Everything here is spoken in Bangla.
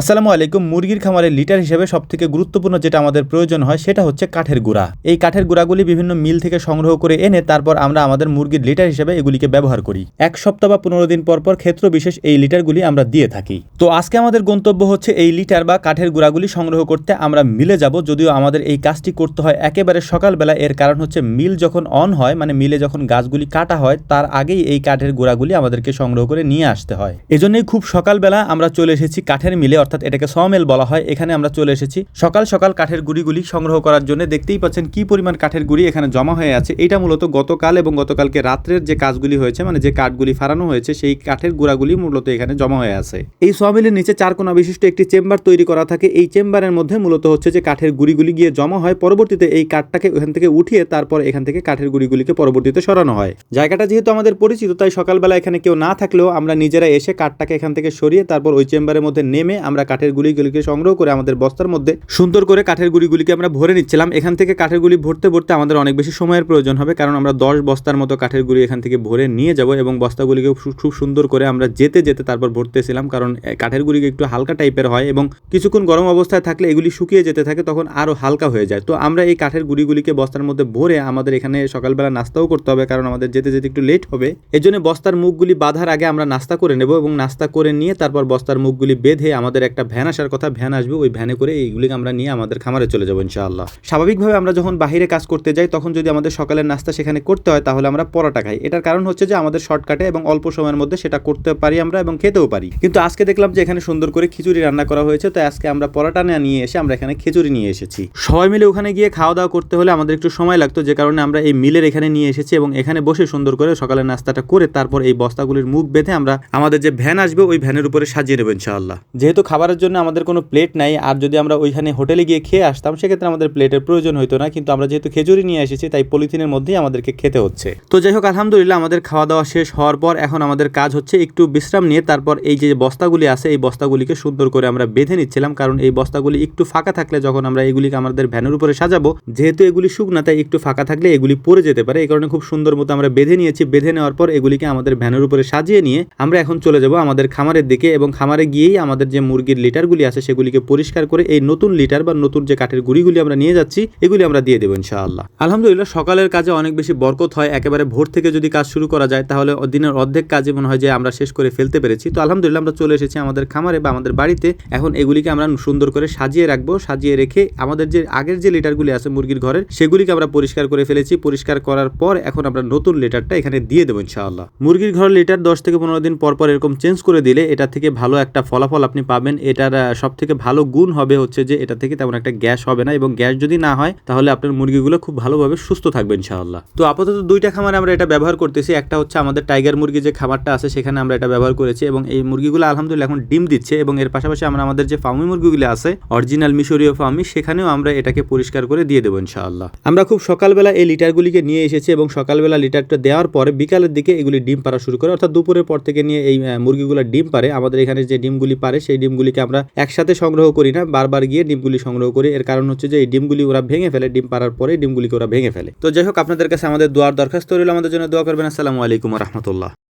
আসসালামু আলাইকুম, মুরগির খামারের লিটার হিসেবে সবথেকে গুরুত্বপূর্ণ যেটা আমাদের প্রয়োজন হয় সেটা হচ্ছে কাঠের গুঁড়া। এই কাঠের গুঁড়াগুলি বিভিন্ন মিল থেকে সংগ্রহ করে এনে তারপর আমরা আমাদের মুরগির লিটার হিসেবে এগুলিকে ব্যবহার করি। এক সপ্তাহ বা পনেরো দিন পর পর ক্ষেত্র বিশেষ এই লিটারগুলি আমরা দিয়ে থাকি। তো আজকে আমাদের গন্তব্য হচ্ছে এই লিটার বা কাঠের গুঁড়াগুলি সংগ্রহ করতে আমরা মিলে যাব, যদিও আমাদের এই কাজটি করতে হয় একেবারে সকালবেলা। এর কারণ হচ্ছে মিল যখন অন হয় মানে মিলে যখন গাছগুলি কাটা হয়, তার আগেই এই কাঠের গুঁড়াগুলি আমাদেরকে সংগ্রহ করে নিয়ে আসতে হয়। এজন্যই খুব সকালবেলা আমরা চলে এসেছি কাঠের মিলে অর্থাৎ এটাকে সমেল বলা হয়, এখানে আমরা চলে এসেছি। সকাল সকাল কাঠের গুড়িগুলি সংগ্রহ করার জন্য দেখতেই পাচ্ছেন কি পরিমাণ কাঠের গুড়ি এখানে জমা হয়ে আছে। এটা মূলত গতকাল এবং গতকালকে রাত্রের যে কাজগুলি হয়েছে মানে যে কাঠগুলি ফারানো হয়েছে, সেই কাঠের গুঁড়াগুলি মূলত এখানে জমা হয়ে আছে। এই সমিলের নিচে চার কোনা বিশিষ্ট একটি চেম্বার তৈরি করা থাকে। এই চেম্বারের মধ্যে মূলত হচ্ছে যে কাঠের গুড়িগুলি গিয়ে জমা হয়। পরবর্তীতে এই কাঠটাকে ওখান থেকে উঠিয়ে তারপর এখান থেকে কাঠের গুড়িগুলিকে পরবর্তীতে সরানো হয়। জায়গাটা যেহেতু আমাদের পরিচিত, তাই সকালবেলা এখানে কেউ না থাকলেও আমরা নিজেরা এসে কাঠটাকে এখান থেকে সরিয়ে তারপর ওই চেম্বারের মধ্যে নেমে আমরা কাঠের গুলিগুলিকে সংগ্রহ করে আমাদের বস্তার মধ্যে সুন্দর করে কাঠের গুলিগুলিকে আমরা ভরে নিচ্ছিলাম। এখান থেকে কাঠের গুলি ভরতে ভরতে আমাদের অনেক বেশি সময়ের প্রয়োজন হবে, কারণ আমরা দশ বস্তার মতো কাঠের গুলি এখান থেকে ভরে নিয়ে যাব এবং বস্তাগুলিকে খুব সুন্দর করে আমরা যেতে যেতে তারপর ভরতেছিলাম, কারণ কাঠের গুলিকে একটু হালকা টাইপের হয় এবং কিছুক্ষণ গরম অবস্থায় থাকলে এগুলি শুকিয়ে যেতে থাকে, তখন আরও হালকা হয়ে যায়। তো আমরা এই কাঠের গুলিগুলিকে বস্তার মধ্যে ভরে আমাদের এখানে সকালবেলা নাস্তাও করতে হবে, কারণ আমাদের যেতে যেতে একটু লেট হবে। এই জন্য বস্তার মুখগুলি বাঁধার আগে আমরা নাস্তা করে নেব এবং নাস্তা করে নিয়ে তারপর বস্তার মুখগুলি বেঁধে আমাদের একটা ভ্যান আসার কথা, ভ্যান আসবে, ওই ভ্যানে করে এইগুলিকে আমরা নিয়ে আমাদের খামারে চলে যাব ইনশাআল্লাহ। স্বাভাবিকভাবে আমরা যখন বাইরে কাজ করতে যাই, তখন যদি আমাদের সকালের নাস্তা সেখানে করতে হয়, তাহলে আমরা পরোটা খাই। এটার কারণ হচ্ছে যে আমাদের শর্টকাটে এবং অল্প সময়ের মধ্যে সেটা করতে পারি আমরা এবং খেতেও পারি। কিন্তু আজকে দেখলাম যে এখানে সুন্দর করে খিচুড়ি রান্না করা হয়েছে তো আজকে আমরা পরোটা না নিয়ে এসে আমরা এখানে খিচুড়ি নিয়ে এসেছি। সবাই মিলে ওখানে গিয়ে খাওয়া দাওয়া করতে হলে আমাদের একটু সময় লাগতো, যে কারণে আমরা এই মিলের এখানে নিয়ে এসেছি এবং এখানে বসে সুন্দর করে সকালের নাস্তাটা করে তারপর এই বস্তাগুলির মুখ বেঁধে আমরা আমাদের যে ভ্যান আসবে, ওই ভ্যানের উপরে সাজিয়ে নেব ইনশাআল্লাহ। যেহেতু খাবারের জন্য আমাদের কোনো প্লেট নাই। আর যদি আমরা ওইখানে হোটেলে গিয়ে খেয়ে আসতাম, সেক্ষেত্রে আমাদের প্লেটের প্রয়োজন হতো না। কিন্তু আমরা যেহেতু খেজুরি নিয়ে এসেছি, তাই পলিথিনের মধ্যেই আমাদেরকে খেতে হচ্ছে। তো যাই হোক, আলহামদুলিল্লাহ আমাদের খাওয়া দাওয়া শেষ হওয়ার পর এখন আমাদের কাজ হচ্ছে একটু বিশ্রাম নিয়ে, তারপর এই যে বস্তাগুলি আছে, এই বস্তাগুলিকে সুন্দর করে আমরা বেঁধে নিচ্ছিলাম। কারণ এই বস্তাগুলি একটু ফাঁকা থাকলে যখন আমরা এগুলিকে আমাদের ভ্যানের উপরে সাজাবো, যেহেতু এগুলি শুকনা, তাই একটু ফাঁকা থাকলে এগুলি পড়ে যেতে পারে। এই কারণে খুব সুন্দর মতো আমরা বেঁধে নিয়েছি। বেঁধে নেওয়ার পর এগুলিকে আমাদের ভ্যানের উপরে সাজিয়ে নিয়ে আমরা এখন চলে যাব আমাদের খামারের দিকে। এবং খামারে গিয়েই আমাদের যে মুরগির লিটারগুলি আছে সেগুলিকে পরিষ্কার করে এই নতুন লিটার বা নতুন যে কাঠের গুঁড়িগুলি আমরা নিয়ে যাচ্ছি, এগুলি আমরা দিয়ে দেবো ইনশাআল্লাহ। আলহামদুলিল্লাহ, সকালের কাজে অনেক বেশি বরকত হয়। একেবারে ভোর থেকে যদি কাজ শুরু করা যায়, তাহলে দিনের অর্ধেক কাজে মনে হয় যে আমরা শেষ করে ফেলতে পেরেছি। তো আলহামদুলিল্লাহ, আমরা চলে এসেছি আমাদের খামারে বা আমাদের বাড়িতে। এখন এগুলিকে আমরা সুন্দর করে সাজিয়ে রাখব, সাজিয়ে রেখে আমাদের যে আগের যে লিটারগুলি আছে মুরগির ঘরের, সেগুলিকে আমরা পরিষ্কার করে ফেলেছি। পরিষ্কার করার পর এখন আমরা নতুন লিটারটা এখানে দিয়ে দেবো ইনশাআল্লাহ। মুরগির ঘরের লিটার দশ থেকে পনেরো দিন পর পর এরকম চেঞ্জ করে দিলে এটা থেকে ভালো একটা ফলাফল আপনি পাবেন। এটার সব থেকে ভালো গুণ হবে হচ্ছে যে এটা থেকে তেমন একটা গ্যাস হবে না এবং গ্যাস যদি না হয় তাহলে আপনার মুরগিগুলো খুব ভালোভাবে সুস্থ থাকবে ইনশাআল্লাহ। তো আপাতত দুইটা খামারে আমরা এটা ব্যবহার করতেছি, একটা হচ্ছে আমাদের টাইগার মুরগি যে খাবারটা আছে সেখানে আমরা এটা ব্যবহার করেছি এবং এই মুরগিগুলো আলহামদুলিল্লাহ এখন ডিম দিচ্ছে এবং এর পাশাপাশি আমরা আমাদের যে ফার্মি মুরগিগুলো আছে, অরিজিনাল মিশরীয় ফার্মি সেখানেও আমরা এটাকে পরিষ্কার করে দিয়ে দেবো ইনশাআল্লাহ। আমরা খুব সকালবেলা এই লিটারগুলিকে নিয়ে এসেছি এবং সকালবেলা লিটারটা দেওয়ার পরে বিকালের দিকে এগুলি ডিম পাড়া শুরু করে, অর্থাৎ দুপুরের পর থেকে নিয়ে এই মুরগিগুলো ডিম পারে আমাদের এখানে যে ডিমগুলি পারে সেই ডিমগুলিকে আমরা একসাথে সংগ্রহ করি না, বারবার গিয়ে ডিমগুলি সংগ্রহ করি। এর কারণ হচ্ছে যে, এই ডিমগুলি ওরা ভেঙে ফেলে, ডিম পারার পরে ডিমগুলিকে ওরা ভেঙে ফেলে। তো যাই হোক, আপনাদের কাছে আমাদের দোয়ার দরখাস্ত রইল। আমাদের জন্য দোয়া করবেন। আসসালামু আলাইকুম রহমতুল্লাহ।